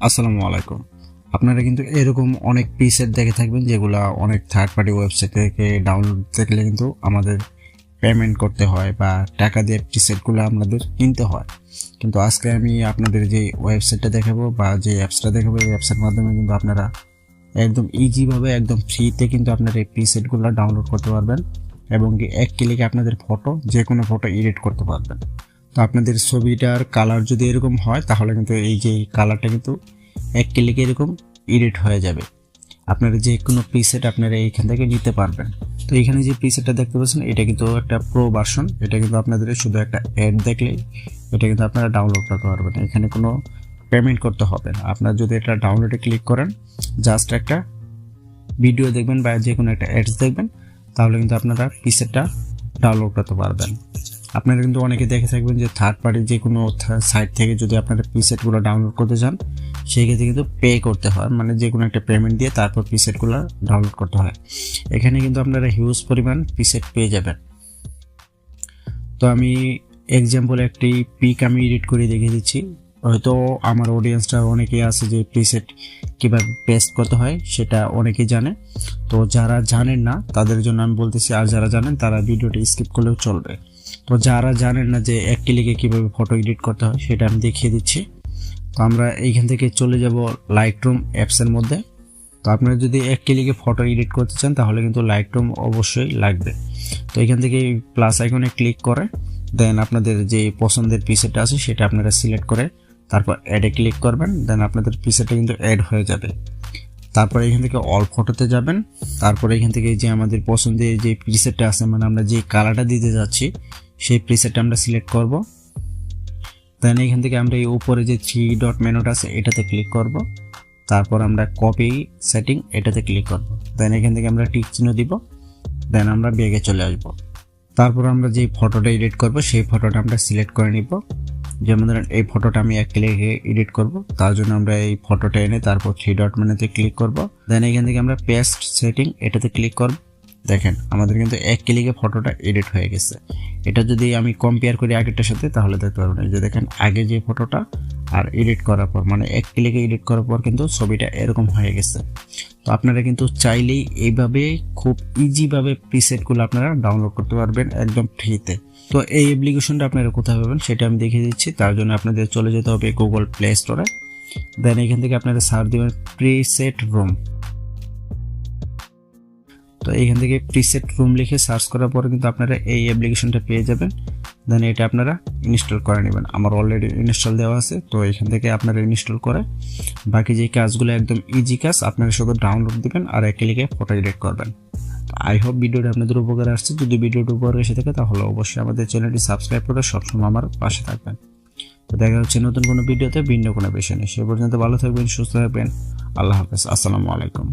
আসসালামু আলাইকুম। আপনারা কিন্তু এরকম অনেক পিসেট দেখে থাকবেন যেগুলা অনেক থার্ড পার্টি ওয়েবসাইট থেকে ডাউনলোড দেখলে কিন্তু আমাদের পেমেন্ট করতে হয় বা টাকা দিয়ে পিসেটগুলো আপনাদের কিনতে হয়। কিন্তু আজকে আমি আপনাদের যে ওয়েবসাইটটা দেখাবো বা যে অ্যাপসটা দেখাবো, এই অ্যাপসের মাধ্যমে কিন্তু আপনারা একদম ইজিভাবে একদম ফ্রিতে কিন্তু আপনারা এই প্রিসেটগুলো ডাউনলোড করতে পারবেন এবং এক ক্লিকে আপনাদের ফটো যে কোনো ফটো এডিট করতে পারবেন। তো আপনাদের ছবিটার কালার যদি এরকম হয়, তাহলে কিন্তু এই যে কালারটা কিন্তু এক ক্লিকে এরকম এডিট হয়ে যাবে। আপনারা যে কোনো প্রিসেট আপনারা এইখান থেকে নিতে পারবেন। তো এখানে যে প্রিসেটটা দেখতে পাচ্ছেন, এটা কিন্তু একটা প্রো ভার্সন এটা কিন্তু আপনাদের শুধু একটা অ্যাড দেখলেই এটা কিন্তু আপনারা ডাউনলোড করতে পারবেন। এখানে কোনো পেমেন্ট করতে হবে না। আপনার যদি এটা ডাউনলোডে ক্লিক করেন জাস্ট একটা ভিডিও দেখবেন বা যে কোনো একটা অ্যাডস দেখবেন, তাহলে কিন্তু আপনারা পিসেটটা ডাউনলোড করতে পারবেন। আপনারা কিন্তু অনেকে দেখে থাকবেন যে থার্ড পার্টি যে কোনো সাইট থেকে যদি আপনারা পিসেটগুলো ডাউনলোড করতে চান, সেই ক্ষেত্রে কিন্তু পে করতে হয়। মানে যে কোনো একটা পেমেন্ট দিয়ে তারপর পিসেটগুলো ডাউনলোড করতে হয়। এখানে কিন্তু আপনারা হিউজ পরিমাণ পিসেট পেয়ে যাবেন। তো আমি এক্সাম্পল একটি পিক আমি এডিট করে দেখিয়ে দিচ্ছি। হয়তো আমার অডিয়েন্সটা অনেকেই আছে যে প্রিসেট কীভাবে পেস্ট করতে হয়, সেটা অনেকেই জানে। তো যারা জানেন না, তাদের জন্য আমি বলতেছি, আর যারা জানেন, তারা ভিডিওটা স্কিপ করলেও চলবে। তো যারা জানেন না যে এক ক্লিকে কীভাবে ফটো এডিট করতে হয়, সেটা আমি দেখিয়ে দিচ্ছি। তো আমরা এইখান থেকে চলে যাব লাইটরুম অ্যাপসের মধ্যে। তো আপনারা যদি এক ক্লিকে ফটো এডিট করতে চান, তাহলে কিন্তু লাইটরুম অবশ্যই লাগবে। তো এখান থেকে প্লাস আইকনে ক্লিক করে দেন আপনাদের যে পছন্দের পিসেটা আছে, সেটা আপনারা সিলেক্ট করে, তারপর অ্যাডে ক্লিক করবেন দেন আপনাদের পিসেটা কিন্তু অ্যাড হয়ে যাবে। তারপর এখান থেকে অল ফটোতে যাবেন। তারপরে এখান থেকে যে আমাদের পছন্দের যে প্রিসেটটা আছে মানে আমরা যে কালারটা দিতে যাচ্ছি সেই প্রিসেটটা আমরা সিলেক্ট করব। দেন এখান থেকে আমরা এই উপরে যে থ্রি ডট মেনুটা আছে, এটাতে ক্লিক করব। তারপর আমরা কপি সেটিং এটাতে ক্লিক করব। দেন এখান থেকে আমরা টিক চিহ্ন দিব। দেন আমরা বেগে চলে আসব। তারপর আমরা যে ফটোটা এডিট করব, সেই ফটোটা আমরা সিলেক্ট করে নিব। যেমন ধরেন এই ফটোটা আমি এক ক্লিকে এডিট করব। তার জন্য আমরা এই ফটোটা এনে তারপর থ্রি ডট মেনুতে ক্লিক করব। দেন এখান থেকে আমরা পেস্ট সেটিং এটাতে ক্লিক করব। দেখেন, আমাদের কিন্তু এক ক্লিকে ফটোটা এডিট হয়ে গেছে। এটা যদি আমি কম্পেয়ার করি আগেরটার সাথে, তাহলে দেখতে পারবেন যে দেখেন, আগে যে ফটোটা আর এডিট করার পর মানে এক ক্লিকে এডিট করার পর কিন্তু ছবিটা এরকম হয়ে গেছে। তো আপনারা কিন্তু চাইলেই এইভাবে খুব ইজিভাবে প্রিসেটগুলো আপনারা ডাউনলোড করতে পারবেন একদম ফ্রিতে তো এই অ্যাপ্লিকেশনটা আপনারা কোথায় পাবেন সেটা আমি দেখিয়ে দিচ্ছি। তার জন্য আপনাদের চলে যেতে হবে গুগল প্লে স্টোরে দেন এখান থেকে আপনারা সার্চ দেবেন প্রিসেট রুম তো এখান থেকে প্রিসেট রুম লিখে সার্চ করার পরে কিন্তু আপনারা এই অ্যাপ্লিকেশনটা পেয়ে যাবেন। দেন এটা আপনারা ইনস্টল করে নেবেন। আমার অলরেডি ইনস্টল দেওয়া আছে, তো এখান থেকে আপনারা ইনস্টল করে বাকি যে কাজগুলো একদম ইজি কাজ, আপনারা শুধু ডাউনলোড দিবেন আর এক ক্লিকে ফটো এডিট করবেন। আই হোপ ভিডিওটা আপনাদের উপকারে আসছে। যদি ভিডিওটা উপকার এসে থাকে, তাহলে অবশ্যই আমাদের চ্যানেলটি সাবস্ক্রাইব করে সবসময় আমার পাশে থাকবেন। তো দেখা হচ্ছে নতুন কোনো ভিডিওতে ভিন্ন কোনো বিষয় নেই সে পর্যন্ত ভালো থাকবেন, সুস্থ থাকবেন। আল্লাহ হাফেজ। আসসালামু আলাইকুম।